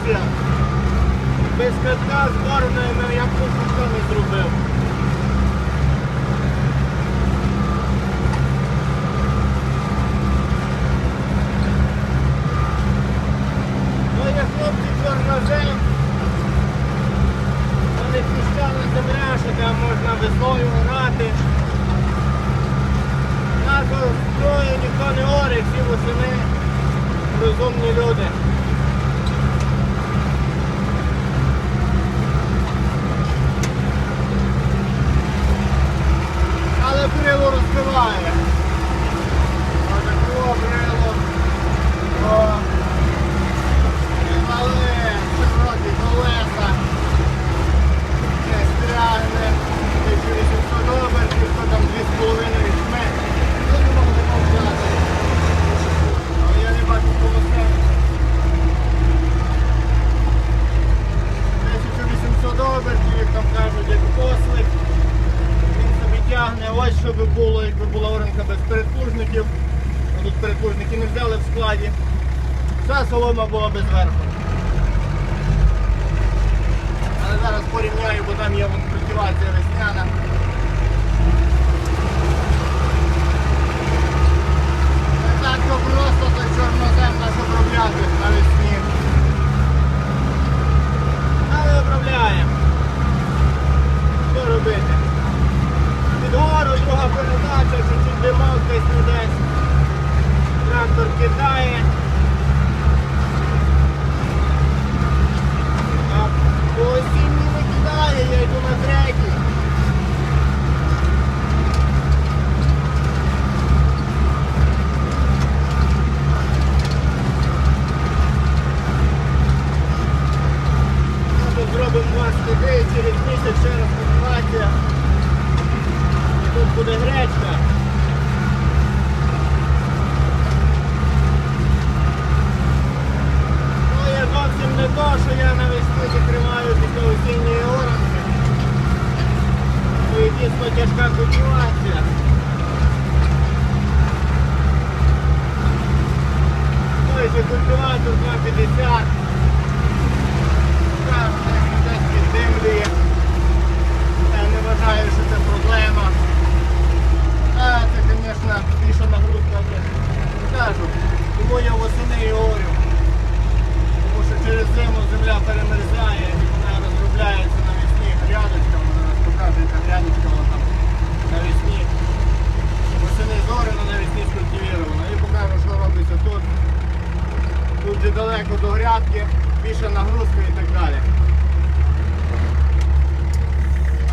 хлопці, без катка з бороною я ніхто не зробив. Ну що там можна весною орати. Нас строю ніхто не оре, всі восени розумні люди. Але брило розбиває. Отако брило. О. І мали широкі колеса. Не стрягне. 1800 обертів, то там 2,5 візьме. Я не можу помовчати. Але я не бачу колеса. 1800 обертів, як там кажуть, як послик. Він собі тягне, ось що би було, якби була оранка без передплужників. Ну, Тут передплужники не взяли в складі. Вся солома була без верху. Але зараз порівняю, бо там є культивація весняна. Так то просто це чорнозем наш обробляти навесні. Але обробляємо. Що робити? Під гору друга передача, чуть-чуть димок десь не десь. Трактор кидає. А по осінній не кидає, я йду на третій. Тут зробимо два сліди, через місяць ще раз культивація. І тут буде гречка. Ну, є зовсім не то, що я навесні закриваю після осінньої оранки. Ну і дійсно тяжка культивація. Ну і ще культиватор 250. Так, десь- піддимлює. Я не вважаю, що це проблема. А, це, звісно, більша нагрузка. Кажу, тому я восени і орю. Тому що через зиму земля перемерзає і вона розробляється навесні грядочками. Зараз покажу, яка грядочка вона там навесні. Восени зоряно, навесні скультивіровано. І покажу, що робиться тут. Тут же далеко до грядки, більша нагрузка і так далі.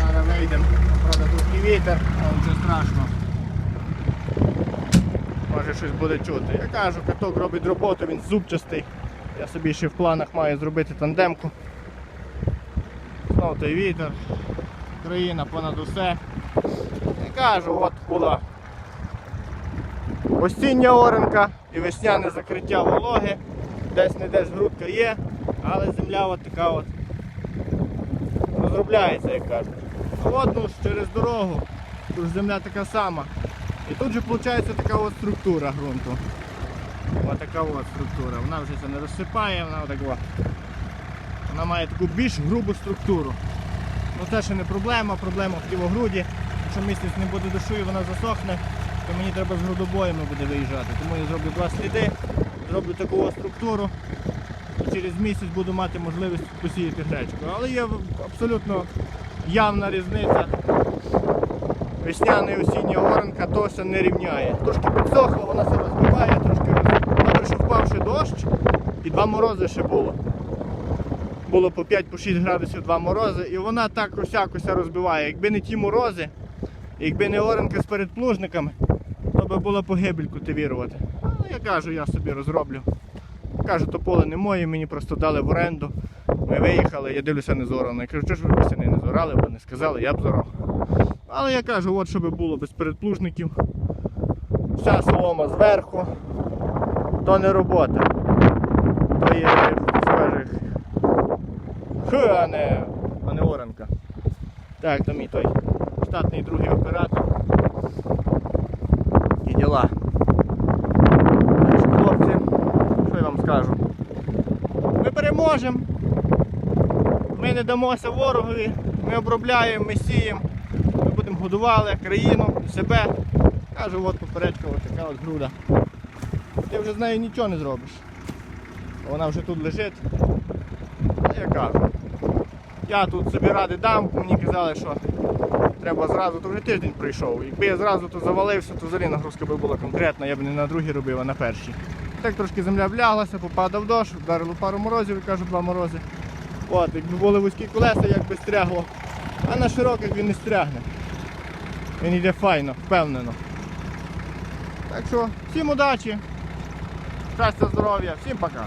Зараз вийдемо. Правда, тут і вітер, але нічого страшного. Може щось буде чути. Я кажу, каток робить роботу, він зубчастий. Я собі ще в планах маю зробити тандемку. Знову той вітер. Країна понад усе. Я кажу, от була осіння оренка і весняне закриття вологи. Десь не десь грудка є, але земля от така от розробляється, як кажуть. А от ну, через дорогу, тут ж земля така сама. І тут же виходить така от структура ґрунту. Ось така от структура. Вона вже це не розсипає, вона от. Вона має таку більш грубу структуру. Ну це ще не проблема, проблема в тілогруді. Якщо місяць не буде дощу і вона засохне, то мені треба з грудобоями буде виїжджати. Тому я зроблю два сліди, зроблю таку структуру. Через місяць буду мати можливість посіяти гречку. Але є абсолютно явна різниця. Весняна і осіння оранка то все не рівняє. Трошки підсохло, вона себе розбиває, трошки роз- що впавши дощ і два морози ще було. Було по 5-6 градусів два морози, і вона так усякося розбиває. Якби не ті морози, якби не оранка з передплужниками, то би було погибель культивірувати. Але я кажу, я собі розроблю. Кажу, то поле не моє, мені просто дали в оренду. Ми виїхали, я дивлюся не зорано. Я кажу, що ж ви восени не зорали, бо не сказали, я б зорав. Але я кажу, от щоб було без передплужників. Вся солома зверху. То не робота. То є, хто скаже, а не, а не оранка. Так, то мій той штатний другий оператор. І діла. Так що, хлопці, що я вам скажу? Ми переможемо! Ми не дамося ворогові, ми обробляємо, ми сіємо, ми будемо годували країну, себе. Кажу, от поперечка, от така от груда. Ти вже з нею нічого не зробиш. Вона вже тут лежить. Я кажу. Я тут собі ради дам, мені казали, що треба зразу, то вже тиждень пройшов. Якби я зразу то завалився, то взагалі нагрузка би була конкретна, я б не на другій робив, а на першій. Так трошки земля вляглася, попадав дощ, вдарило пару морозів, я кажу, два морози. От, якби були вузькі колеса, як би стрягло. А на широких він не стрягне. Він йде файно, впевнено. Так що, всім удачі, щастя, здоров'я, всім пока.